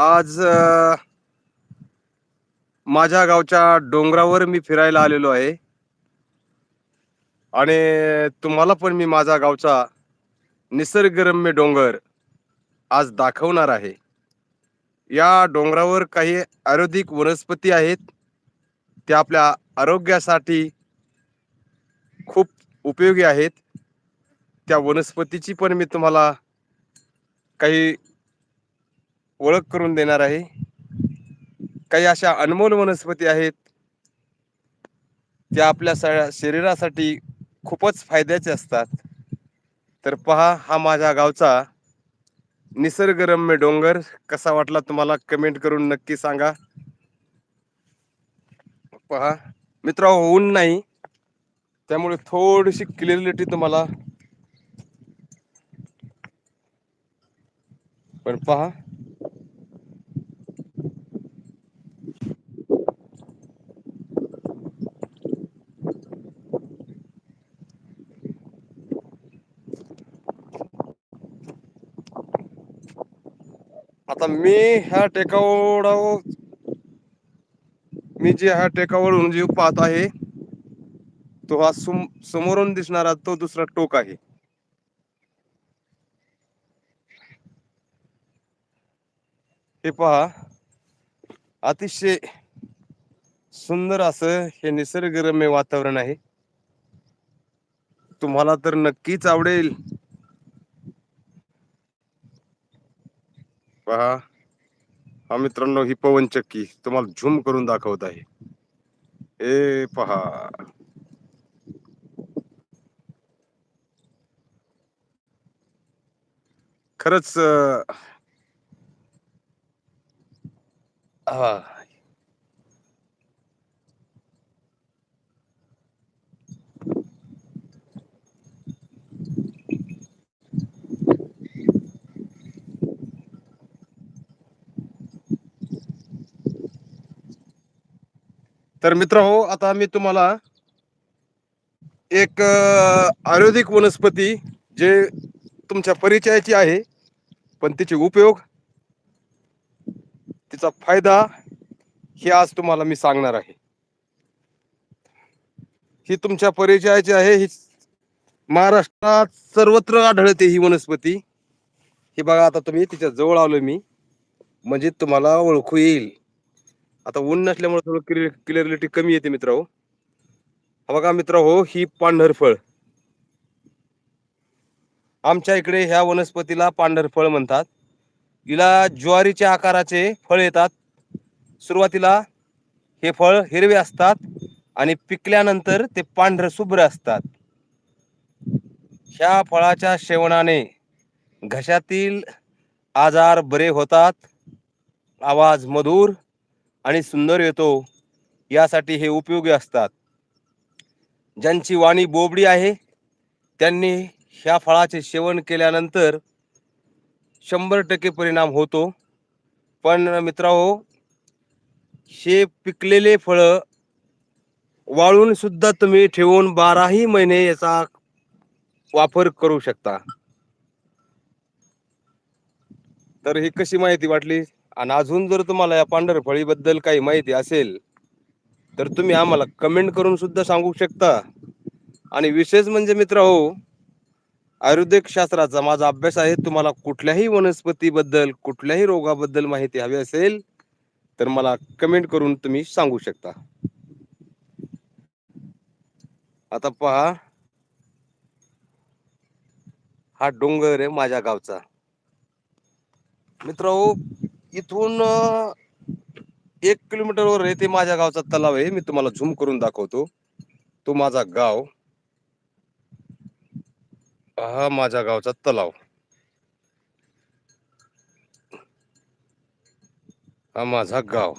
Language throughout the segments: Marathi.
आज माझ्या गावच्या डोंगरावर मी फिरायला आलेलो आहे. आणि तुम्हाला पण मी माझा गावचा निसर्गरम्य डोंगर आज दाखवणार आहे. या डोंगरावर काही आयुर्वेदिक वनस्पती आहेत. त्या आपल्या आरोग्यासाठी खूप उपयोगी आहेत. त्या वनस्पतीची पण मी तुम्हाला काही ओळख करून देणार आहे. काही अशा अनमोल वनस्पती आहेत त्या आपल्या स- शरीरासाठी खूपच फायद्याचे असतात. तर पहा हा माझ्या गावचा निसर्गरम्य डोंगर कसा वाटला तुम्हाला कमेंट करून नक्की सांगा. पहा मित्र ऊन नाही त्यामुळे थोडीशी क्लिअरिटी तुम्हाला. पण पहा आता मी ह्या टेकावर मी जे ह्या टेकावरून जीव पाहत आहे तो हा समोरून दिसणारा तो दुसरा टोक आहे. हे पहा अतिशय सुंदर असं हे निसर्गरम्य वातावरण आहे. तुम्हाला तर नक्कीच आवडेल. पहा. हा मित्रांनो ही पवनचक्की तुम्हाला झूम करून दाखवत आहे. हे पहा. खरंच हा. तर मित्र हो आता मी तुम्हाला एक आयुर्वेदिक वनस्पती जे तुमच्या परिचयाची आहे पण तिचे उपयोग तिचा फायदा हे आज तुम्हाला मी सांगणार आहे. ही तुमच्या परिचयाची आहे ही महाराष्ट्रात सर्वत्र आढळते ही वनस्पती. ही बघा आता तुम्ही तिच्या जवळ आलोय मी. म्हणजे तुम्हाला ओळखू येईल. आता ऊन नसल्यामुळे थोडं क्लिअरिटी कमी येते मित्र हो हा बघा मित्र हो ही पांढरफळ. आमच्या इकडे ह्या वनस्पतीला पांढरफळ म्हणतात. हिला ज्वारीच्या आकाराचे फळ येतात. सुरुवातीला हे फळ हिरवे असतात आणि पिकल्यानंतर ते पांढर शुभ्र असतात. ह्या फळाच्या सेवनाने घशातील आजार बरे होतात. आवाज मधुर आणि सुंदर येतो यासाठी हे उपयोगी असतात. ज्यांची वाणी बोबडी आहे त्यांनी ह्या फळाचे सेवन केल्यानंतर शंभर टक्के परिणाम होतो. पण मित्रांनो हे पिकलेले फळं वाळून सुद्धा तुम्ही ठेवून बाराही महिने याचा वापर करू शकता. तर ही कशी माहिती वाटली? आणि अजून जर तुम्हाला या पांढरफळीबद्दल काही माहिती असेल तर तुम्ही आम्हाला कमेंट करून सुद्धा सांगू शकता. आणि विशेष म्हणजे मित्र हो आयुर्वेदिक शास्त्राचा माझा अभ्यास आहे तुम्हाला कुठल्याही वनस्पतीबद्दल कुठल्याही रोगाबद्दल माहिती हवी असेल तर मला कमेंट करून तुम्ही सांगू शकता. आता पहा. हा डोंगर आहे माझ्या गावचा. मित्र इथून एक किलोमीटरवर आहे ते माझ्या गावचा तलाव आहे. मी तुम्हाला झूम करून दाखवतो. तो माझा गाव. हा माझ्या गावचा तलाव. हा माझा गाव.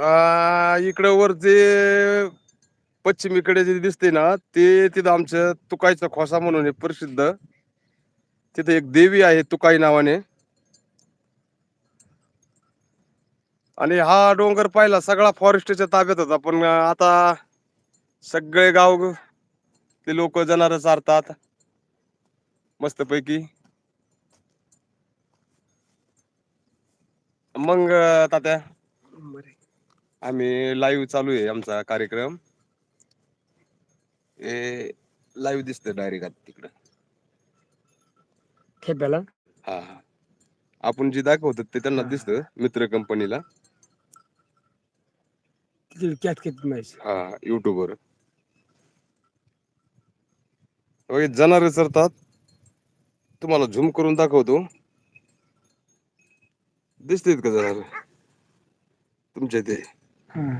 आ, इकडं वर जे पश्चिमेकडे जे दिसते ना ते तिथं आमचं तुकाईचा खोसा म्हणून आहे प्रसिद्ध. तिथे एक देवी आहे तुकाई नावाने. आणि हा डोंगर पाहिला सगळा फॉरेस्टच्या ताब्यात होता. पण आता सगळे गाव ते लोक जनावर चारतात मस्तपैकी. मग तात्या. आम्ही लाईव्ह चालू आहे आमचा कार्यक्रम. हे लाईव्ह दिसतं डायरेक्ट आता तिकडं. खेप्याला हा हा. आपण जे दाखवतो ते त्यांना हा. दिसतं मित्र कंपनीला किती किती हा युट्यूबवर जनावर चरतात तुम्हाला झूम करून दाखवतो. दिसतेत का जनावर तुमच्या ते हा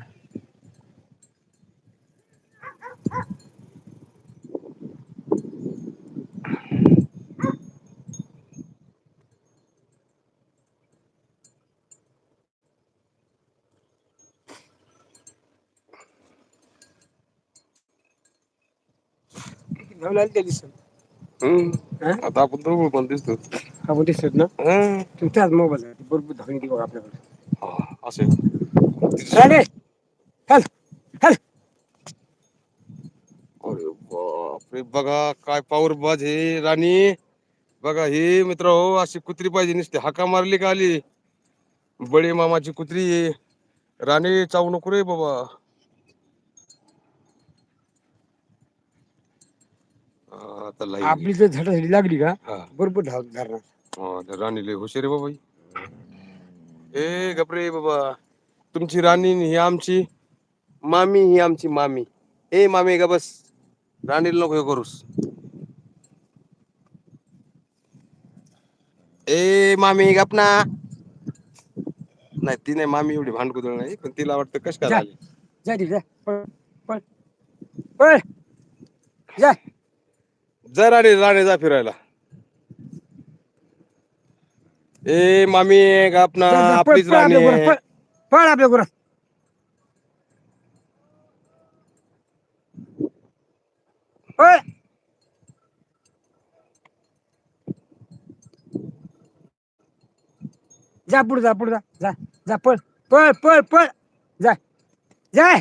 लावला त्या दिसत हम्म हा? आता आपण दोघं पण दिसतो आपण दिसत ना हं. तुमच्याच मोबाईल आहे बरोबर धावून घेऊ आपल्याकडे हा, असे राणे हल हल अरे बापरे बघा काय पावर बाज हे राणी. बघा हे मित्र हो अशी कुत्री पाहिजे नुसते. हाका मारली का आली? बळी मामाची कुत्री. राणी चावू नको रे बाबा. हा, आता लाई. आपली जर झाडासाठी लागली का? हा. बरोबर धाव धरणार हा, त्या राणी लय हुशार आहे बाबा ही. ए गपरे बाबा. तुमची राणी ही आमची मामी ही आमची मामी. ए मामी का बस. राणीला नको हे करूस. ए मामी गपना नाही ती नाही मामी एवढी भांडकुदळ नाही पण तिला वाटतं कश काय जा. आली जा रे, जा पळ पळ पळ. जा. राणी राणी फिरायला. ए मामी गपना जा, जा, पळ, आपलीच पळ राणी. आहे. पळ. पळ आपल्या गुरात. पळ. जा पुढे जा पुढे जा. जा जा पळ. पळ पळ पळ. जाय जाय